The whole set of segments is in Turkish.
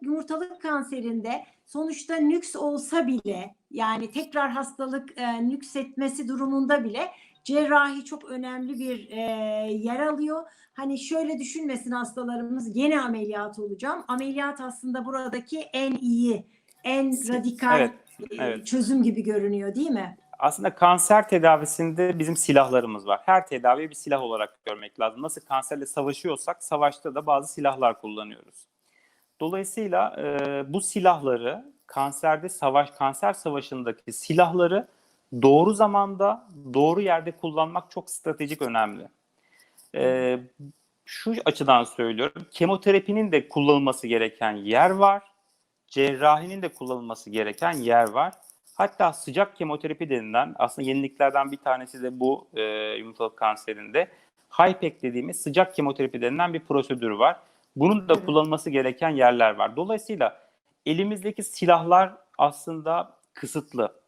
yumurtalık kanserinde sonuçta nüks olsa bile yani tekrar hastalık e, nüksetmesi durumunda bile cerrahi çok önemli bir e, yer alıyor. Hani şöyle düşünmesin hastalarımız gene ameliyat olacağım. Ameliyat aslında buradaki en iyi, en radikal Evet, e, evet. çözüm gibi görünüyor değil mi? Aslında kanser tedavisinde bizim silahlarımız var. Her tedaviyi bir silah olarak görmek lazım. Nasıl kanserle savaşıyorsak savaşta da bazı silahlar kullanıyoruz. Dolayısıyla e, bu silahları kanserde savaş kanser savaşındaki silahları doğru zamanda doğru yerde kullanmak çok stratejik önemli. E, şu açıdan söylüyorum. Kemoterapinin de kullanılması gereken yer var. Cerrahinin de kullanılması gereken yer var. Hatta sıcak kemoterapi denilen aslında yeniliklerden bir tanesi de bu e, yumurtalık kanserinde. HIPEC dediğimiz sıcak kemoterapi denilen bir prosedür var. Bunun da kullanılması gereken yerler var. Dolayısıyla elimizdeki silahlar aslında kısıtlı.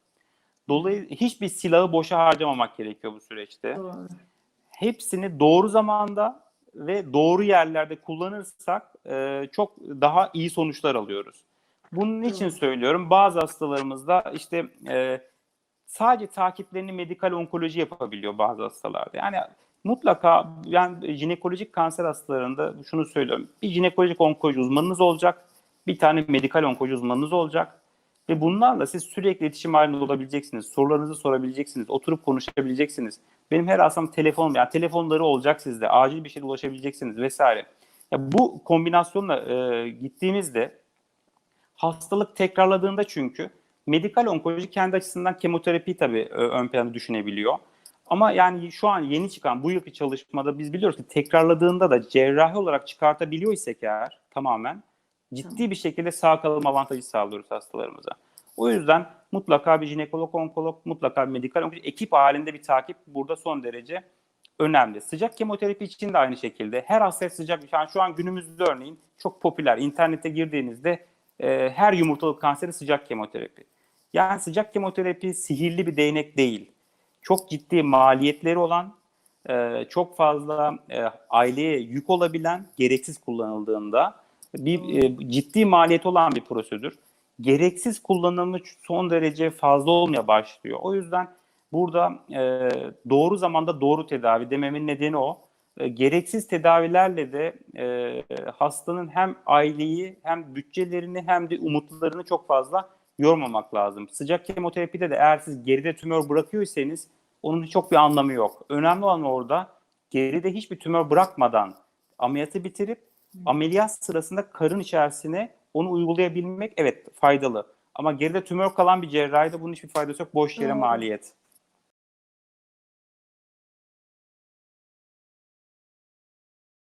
Dolayısıyla hiçbir silahı boşa harcamamak gerekiyor bu süreçte. Doğru. Hepsini doğru zamanda ve doğru yerlerde kullanırsak e, çok daha iyi sonuçlar alıyoruz. Bunun için Doğru. söylüyorum bazı hastalarımızda işte e, sadece takiplerini medikal onkoloji yapabiliyor bazı hastalarda. Yani mutlaka yani jinekolojik kanser hastalarında şunu söylüyorum. Bir jinekolojik onkoloji uzmanınız olacak. Bir tane medikal onkoloji uzmanınız olacak. Ve bunlarla siz sürekli iletişim halinde olabileceksiniz. Sorularınızı sorabileceksiniz. Oturup konuşabileceksiniz. Benim her hastam telefon, yani telefonları olacak sizde. Acil bir şeye ulaşabileceksiniz vesaire. Ya bu kombinasyonla e, gittiğimizde hastalık tekrarladığında çünkü medikal onkoloji kendi açısından kemoterapi tabii e, ön planda düşünebiliyor. Ama yani şu an yeni çıkan bu yılki çalışmada biz biliyoruz ki tekrarladığında da cerrahi olarak çıkartabiliyorsak eğer tamamen ciddi bir şekilde sağ kalım avantajı sağlıyoruz hastalarımıza. O yüzden mutlaka bir jinekolog, onkolog, mutlaka bir medikal onkoloji ekip halinde bir takip burada son derece önemli. Sıcak kemoterapi için de aynı şekilde. Her hastaya sıcak, yani şu an günümüzde örneğin çok popüler. İnternete girdiğinizde e, her yumurtalık kanseri sıcak kemoterapi. Yani sıcak kemoterapi sihirli bir değnek değil. Çok ciddi maliyetleri olan, e, çok fazla e, aileye yük olabilen, gereksiz kullanıldığında bir e, ciddi maliyet olan bir prosedür. Gereksiz kullanımı son derece fazla olmaya başlıyor. O yüzden burada doğru zamanda doğru tedavi dememin nedeni o. Gereksiz tedavilerle de hastanın hem aileyi hem bütçelerini hem de umutlarını çok fazla yormamak lazım. Sıcak kemoterapide de eğer siz geride tümör bırakıyorsanız onun çok bir anlamı yok. Önemli olan orada geride hiçbir tümör bırakmadan ameliyatı bitirip ameliyat sırasında karın içerisine onu uygulayabilmek evet faydalı. Ama geride tümör kalan bir cerrahide bunun hiçbir faydası yok. Boş yere maliyet.